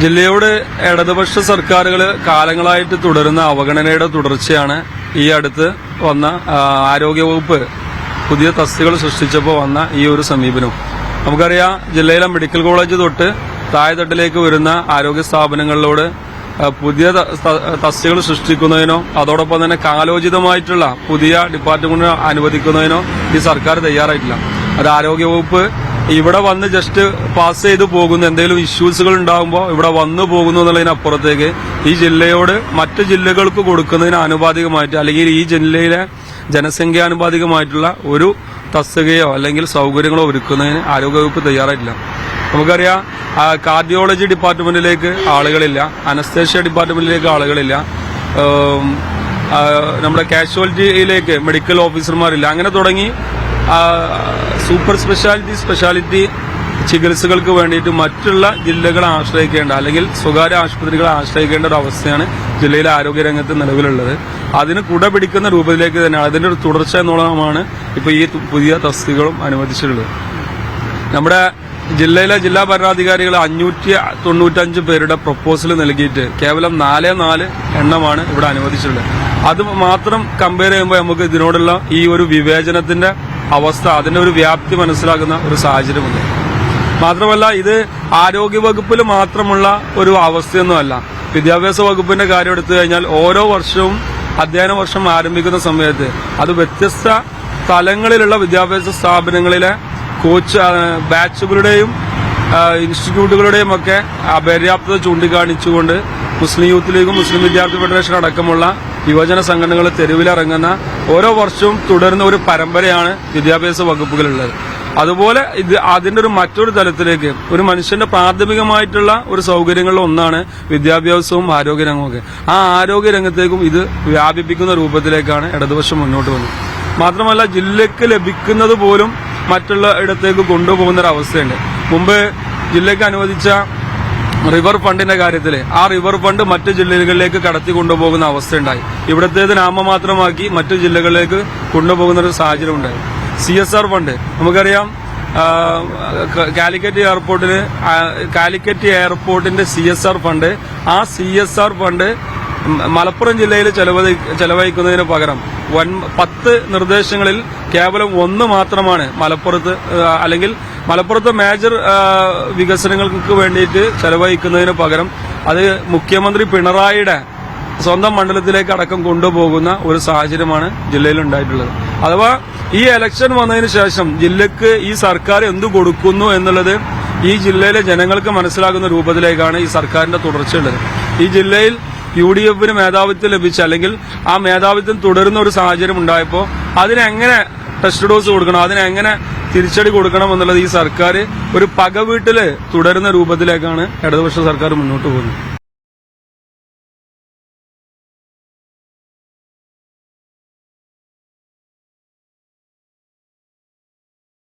ജില്ലയോട് ഇടതുപക്ഷ സർക്കാരുകൾ കാലങ്ങളായിട്ട് തുടരുന്ന അവഗണനയുടെ തുടർച്ചയാണ് ഈ അടുത്ത് വന്ന ആരോഗ്യവകുപ്പ് പുതിയ തസ്തികൾ സൃഷ്ടിച്ചപ്പോൾ വന്ന ഈ ഒരു സമീപനവും നമുക്കറിയാം ജില്ലയിലെ മെഡിക്കൽ കോളേജ് തൊട്ട് താഴെത്തട്ടിലേക്ക് വരുന്ന ആരോഗ്യ സ്ഥാപനങ്ങളിലോട് പുതിയ തസ്തികൾ സൃഷ്ടിക്കുന്നതിനോ അതോടൊപ്പം തന്നെ കാലോചിതമായിട്ടുള്ള പുതിയ ഡിപ്പാർട്ട്മെന്റ് അനുവദിക്കുന്നതിനോ ഈ സർക്കാർ തയ്യാറായിട്ടില്ല. അത് ആരോഗ്യവകുപ്പ് ഇവിടെ വന്ന് ജസ്റ്റ് പാസ് ചെയ്ത് പോകുന്ന എന്തെങ്കിലും ഇഷ്യൂസുകൾ ഉണ്ടാകുമ്പോൾ ഇവിടെ വന്നു പോകുന്നു എന്നുള്ളതിനപ്പുറത്തേക്ക് ഈ ജില്ലയോട് മറ്റ് ജില്ലകൾക്ക് കൊടുക്കുന്നതിന് ആനുപാതികമായിട്ട് അല്ലെങ്കിൽ ഈ ജില്ലയിലെ ജനസംഖ്യാനുപാതികമായിട്ടുള്ള ഒരു തസ്തികയോ അല്ലെങ്കിൽ സൗകര്യങ്ങളോ ഒരുക്കുന്നതിന് ആരോഗ്യവകുപ്പ് തയ്യാറായിട്ടില്ല. നമുക്കറിയാം കാർഡിയോളജി ഡിപ്പാർട്ട്മെന്റിലേക്ക് ആളുകളില്ല അനസ്തേഷ്യ ഡിപ്പാർട്ട്മെന്റിലേക്ക് ആളുകളില്ല നമ്മുടെ കാഷ്വാലിറ്റിയിലേക്ക് മെഡിക്കൽ ഓഫീസർമാരില്ല അങ്ങനെ തുടങ്ങി സൂപ്പർ സ്പെഷ്യാലിറ്റി സ്പെഷ്യാലിറ്റി ചികിത്സകൾക്ക് വേണ്ടിയിട്ട് മറ്റുള്ള ജില്ലകളെ ആശ്രയിക്കേണ്ട അല്ലെങ്കിൽ സ്വകാര്യ ആശുപത്രികളെ ആശ്രയിക്കേണ്ട ഒരു അവസ്ഥയാണ് ജില്ലയിലെ ആരോഗ്യരംഗത്ത് നിലവിലുള്ളത്. അതിന് കുട പിടിക്കുന്ന രൂപത്തിലേക്ക് തന്നെയാണ്. അതിന്റെ ഒരു തുടർച്ച എന്നുള്ളതാണ് ഇപ്പോൾ ഈ പുതിയ തസ്തികളും അനുവദിച്ചിട്ടുള്ളത്. നമ്മുടെ ജില്ലയിലെ ജില്ലാ ഭരണാധികാരികൾ അഞ്ഞൂറ്റി തൊണ്ണൂറ്റഞ്ച് പേരുടെ പ്രപ്പോസൽ നൽകിയിട്ട് കേവലം നാല് നാല് എണ്ണമാണ് ഇവിടെ അനുവദിച്ചിട്ടുള്ളത്. അത് മാത്രം കമ്പയർ ചെയ്യുമ്പോൾ നമുക്ക് ഇതിനോടുള്ള ഈ ഒരു വിവേചനത്തിന്റെ അവസ്ഥ അതിന്റെ ഒരു വ്യാപ്തി മനസ്സിലാക്കുന്ന ഒരു സാഹചര്യമുണ്ട് മാത്രമല്ല ഇത് ആരോഗ്യവകുപ്പിൽ മാത്രമുള്ള ഒരു അവസ്ഥയൊന്നുമല്ല. വിദ്യാഭ്യാസ വകുപ്പിന്റെ കാര്യം എടുത്തു കഴിഞ്ഞാൽ ഓരോ വർഷവും അധ്യയന വർഷം ആരംഭിക്കുന്ന സമയത്ത് അത് വ്യത്യസ്ത തലങ്ങളിലുള്ള വിദ്യാഭ്യാസ സ്ഥാപനങ്ങളിലെ കോച്ച് ബാച്ചുകളുടെയും ഇൻസ്റ്റിറ്റ്യൂട്ടുകളുടെയും ഒക്കെ അപര്യാപ്തത ചൂണ്ടിക്കാണിച്ചുകൊണ്ട് മുസ്ലിം യൂത്ത് ലീഗും മുസ്ലിം വിദ്യാർത്ഥി ഫെഡറേഷൻ അടക്കമുള്ള യുവജന സംഘടനകൾ തെരുവിലിറങ്ങുന്ന ഓരോ വർഷവും തുടരുന്ന ഒരു പരമ്പരയാണ് വിദ്യാഭ്യാസ വകുപ്പുകളുള്ളത് അതുപോലെ ഇത് അതിന്റെ ഒരു മറ്റൊരു തലത്തിലേക്ക് ഒരു മനുഷ്യന്റെ പ്രാഥമികമായിട്ടുള്ള ഒരു സൗകര്യങ്ങളിൽ ഒന്നാണ് വിദ്യാഭ്യാസവും ആരോഗ്യരംഗവും ആ ആ ആരോഗ്യരംഗത്തേക്കും ഇത് വ്യാപിപ്പിക്കുന്ന രൂപത്തിലേക്കാണ് ഇടതുപക്ഷം മുന്നോട്ട് വന്നത് മാത്രമല്ല ജില്ലയ്ക്ക് ലഭിക്കുന്നത് പോലും മറ്റുള്ള ഇടത്തേക്ക് കൊണ്ടുപോകുന്ന ഒരു അവസ്ഥയുണ്ട് മുമ്പ് ജില്ലയ്ക്ക് അനുവദിച്ച റിവർ ഫണ്ടിന്റെ കാര്യത്തിൽ ആ റിവർ ഫണ്ട് മറ്റു ജില്ലകളിലേക്ക് കടത്തി കൊണ്ടുപോകുന്ന അവസ്ഥയുണ്ടായി. ഇവിടത്തേത് നാമമാത്രമാക്കി മറ്റു ജില്ലകളിലേക്ക് കൊണ്ടുപോകുന്ന ഒരു സാഹചര്യം ഉണ്ടായി സി എസ് ആർ ഫണ്ട് നമുക്കറിയാം കാലിക്കറ്റ് എയർപോർട്ടിന് കാലിക്കറ്റ് എയർപോർട്ടിന്റെ സി എസ് ആർ ഫണ്ട് ആ C S R fund Malappuram ജില്ലയിൽ ചെലവഴി ചെലവഴിക്കുന്നതിന് പകരം പത്ത് നിർദ്ദേശങ്ങളിൽ കേവലം ഒന്ന് മാത്രമാണ് മലപ്പുറത്ത് അല്ലെങ്കിൽ മലപ്പുറത്തെ മേജർ വികസനങ്ങൾക്ക് വേണ്ടിയിട്ട് ചെലവഴിക്കുന്നതിന് പകരം അത് മുഖ്യമന്ത്രി പിണറായിയുടെ സ്വന്തം മണ്ഡലത്തിലേക്ക് അടക്കം കൊണ്ടുപോകുന്ന ഒരു സാഹചര്യമാണ് ജില്ലയിൽ ഉണ്ടായിട്ടുള്ളത് അഥവാ ഈ എലക്ഷൻ വന്നതിന് ശേഷം ജില്ലക്ക് ഈ സർക്കാർ എന്തു കൊടുക്കുന്നു എന്നുള്ളത് ഈ ജില്ലയിലെ ജനങ്ങൾക്ക് മനസ്സിലാകുന്ന രൂപത്തിലേക്കാണ് ഈ സർക്കാരിന്റെ തുടർച്ചയുള്ളത്. ഈ ജില്ലയിൽ യു ഡി എഫിന് മേധാവിത്വം ലഭിച്ച അല്ലെങ്കിൽ ആ മേധാവിത്വം തുടരുന്ന ഒരു സാഹചര്യം ഉണ്ടായപ്പോൾ അതിനെങ്ങനെ ടെസ്റ്റ് ഡോസ് കൊടുക്കണം അതിനെങ്ങനെ തിരിച്ചടി കൊടുക്കണം എന്നുള്ളത് ഈ സർക്കാർ ഒരു പകവീട്ടിൽ തുടരുന്ന രൂപത്തിലേക്കാണ് ഇടതുപക്ഷ സർക്കാർ മുന്നോട്ട് പോകുന്നത്.